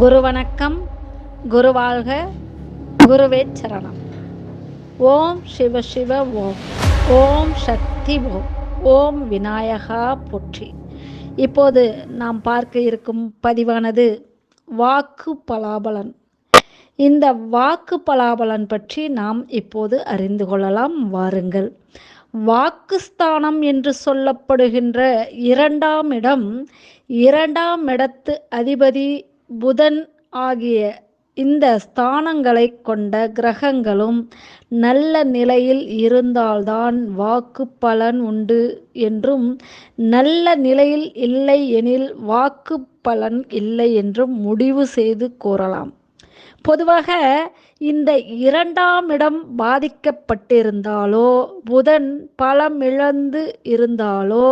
குரு வணக்கம் குருவாழ்க குருவே சரணம் ஓம் சிவ சிவ ஓம் ஓம் சக்தி ஓம் ஓம் விநாயகா போற்றி. இப்போது நாம் பார்க்க இருக்கும் பதிவானது வாக்கு பலாபலன். இந்த வாக்கு பலாபலன் பற்றி நாம் இப்போது அறிந்து கொள்ளலாம். வாருங்கள். வாக்குஸ்தானம் என்று சொல்லப்படுகின்ற இரண்டாம் இடம் இரண்டாம் இடத்து அதிபதி புதன் ஆகிய இந்த ஸ்தானங்களை கொண்ட கிரகங்களும் நல்ல நிலையில் இருந்தால்தான் வாக்கு பலன் உண்டு என்றும் நல்ல நிலையில் இல்லை எனில் வாக்கு பலன் இல்லை என்றும் முடிவு செய்து கூறலாம். பொதுவாக இந்த இரண்டாம் இடம் பாதிக்கப்பட்டிருந்தாலோ புதன் பலமிழந்து இருந்தாலோ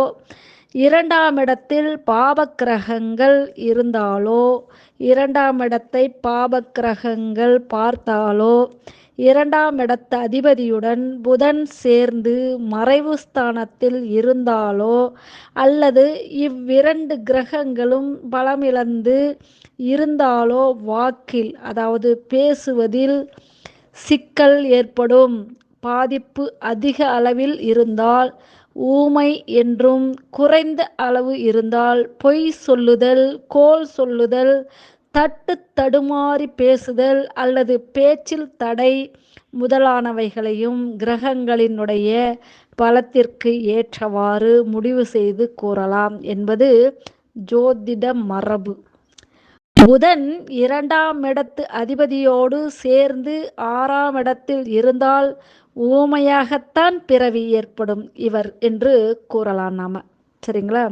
இரண்டாம் இடத்தில் பாபக்கிரகங்கள் இருந்தாலோ இரண்டாம் இடத்தை பாபக்கிரகங்கள் பார்த்தாலோ இரண்டாம் இடத்த அதிபதியுடன் புதன் சேர்ந்து மறைவு ஸ்தானத்தில் இருந்தாலோ அல்லது இவ்விரண்டு கிரகங்களும் பலமிழந்து இருந்தாலோ வாக்கில் அதாவது பேசுவதில் சிக்கல் ஏற்படும். பாதிப்பு அதிக அளவில் இருந்தால் ஊமை என்றும் குறைந்த அளவு இருந்தால் பொய் சொல்லுதல் கோல் சொல்லுதல் தட்டு தடுமாறி பேசுதல் அல்லது பேச்சில் தடை முதலானவைகளையும் கிரகங்களினுடைய பலத்திற்கு ஏற்றவாறு முடிவு செய்து கூறலாம் என்பது ஜோதிட மரபு. புதன் இரண்டாம் இடத்து அதிபதியோடு சேர்ந்து ஆறாம் இடத்தில் இருந்தால் ஊமையாகத்தான் பிறவி ஏற்படும் இவர் என்று கூறலாம் நாம. சரிங்களா?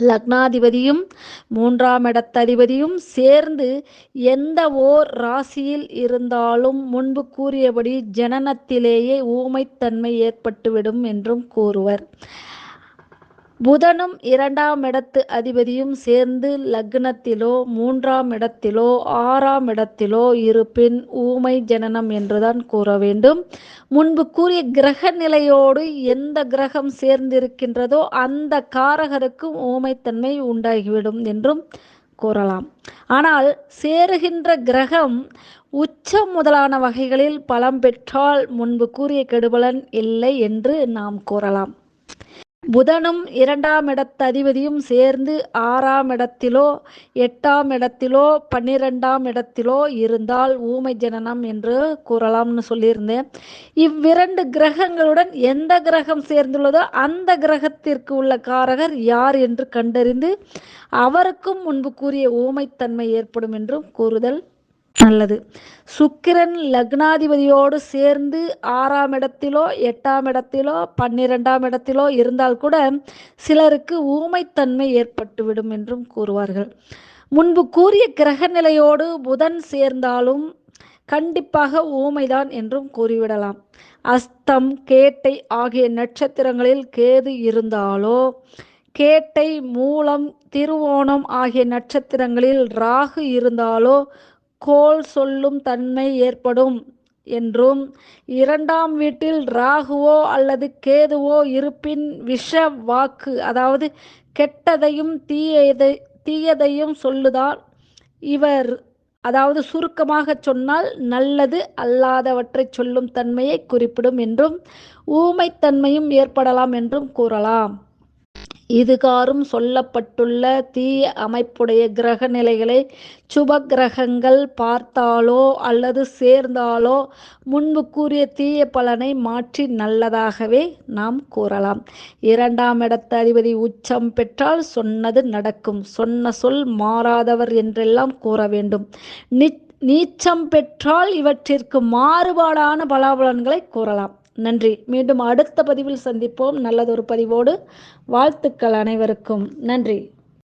லக்னாதிபதியும் மூன்றாம் இடத்ததிபதியும் சேர்ந்து எந்த ஓர் ராசியில் இருந்தாலும் முன்பு கூறியபடி ஜனனத்திலேயே ஊமைத்தன்மை ஏற்பட்டுவிடும் என்றும் கூறுவர். புதனும் இரண்டாம் இடத்து அதிபதியும் சேர்ந்து லக்னத்திலோ மூன்றாம் இடத்திலோ ஆறாம் இடத்திலோ இருப்பின் ஊமை ஜனனம் என்றுதான் கூற வேண்டும். முன்பு கூறிய கிரக நிலையோடு எந்த கிரகம் சேர்ந்திருக்கின்றதோ அந்த காரகருக்கும் ஊமைத்தன்மை உண்டாகிவிடும் என்றும் கூறலாம். ஆனால் சேருகின்ற கிரகம் உச்சம் முதலான வகைகளில் பலம் பெற்றால் முன்பு கூறிய கெடுபலன் இல்லை என்று நாம் கூறலாம். புதனும் இரண்டாம் இடத்து அதிபதியும் சேர்ந்து ஆறாம் இடத்திலோ எட்டாம் இடத்திலோ பன்னிரெண்டாம் இடத்திலோ இருந்தால் ஊமை ஜனனம் என்று கூறலாம்னு சொல்லியிருந்தேன். இவ்விரண்டு கிரகங்களுடன் எந்த கிரகம் சேர்ந்துள்ளதோ அந்த கிரகத்திற்கு உள்ள காரகர் யார் என்று கண்டறிந்து அவருக்கும் முன்பு கூறிய ஊமைத்தன்மை ஏற்படும் என்றும் கூறுதல். நல்லது. சுக்கிரன் லக்னாதிபதியோடு சேர்ந்து ஆறாம் இடத்திலோ எட்டாம் இடத்திலோ பன்னிரெண்டாம் இடத்திலோ இருந்தால் கூட சிலருக்கு ஊமைத்தன்மை ஏற்பட்டுவிடும் என்றும் கூறுவார்கள். முன்பு கூறிய கிரக நிலையோடு புதன் சேர்ந்தாலும் கண்டிப்பாக ஊமைதான் என்றும் கூறிவிடலாம். அஸ்தம் கேட்டை ஆகிய நட்சத்திரங்களில் கேது இருந்தாலோ கேட்டை மூலம் திருவோணம் ஆகிய நட்சத்திரங்களில் ராகு இருந்தாலோ கோல் சொல்லும் தன்மை ஏற்படும் என்றும் இரண்டாம் வீட்டில் ராகுவோ அல்லது கேதுவோ இருப்பின் விஷ வாக்கு அதாவது கெட்டதையும் தீயதை தீயதையும் சொல்லுதால் இவர் அதாவது சுருக்கமாக சொன்னால் நல்லது அல்லாதவற்றை சொல்லும் தன்மையை குறிப்பிடும் என்றும் ஊமைத்தன்மையும் ஏற்படலாம் என்றும் கூறலாம். இதுகாரும் சொல்லப்பட்டுள்ள தீய அமைப்புடைய கிரக நிலைகளை சுப கிரகங்கள் பார்த்தாலோ அல்லது சேர்ந்தாலோ முன்பு கூறிய தீய பலனை மாற்றி நல்லதாகவே நாம் கூறலாம். இரண்டாம் இடத்த அதிபதி உச்சம் பெற்றால் சொன்னது நடக்கும். சொன்ன சொல் மாறாதவர் என்றெல்லாம் கூற வேண்டும். நீச்சம் பெற்றால் இவற்றிற்கு மாறுபாடான பலாபலன்களை கூறலாம். நன்றி. மீண்டும் அடுத்த பதிவில் சந்திப்போம். நல்லதொரு பதிவோடு. வாழ்த்துக்கள் அனைவருக்கும். நன்றி.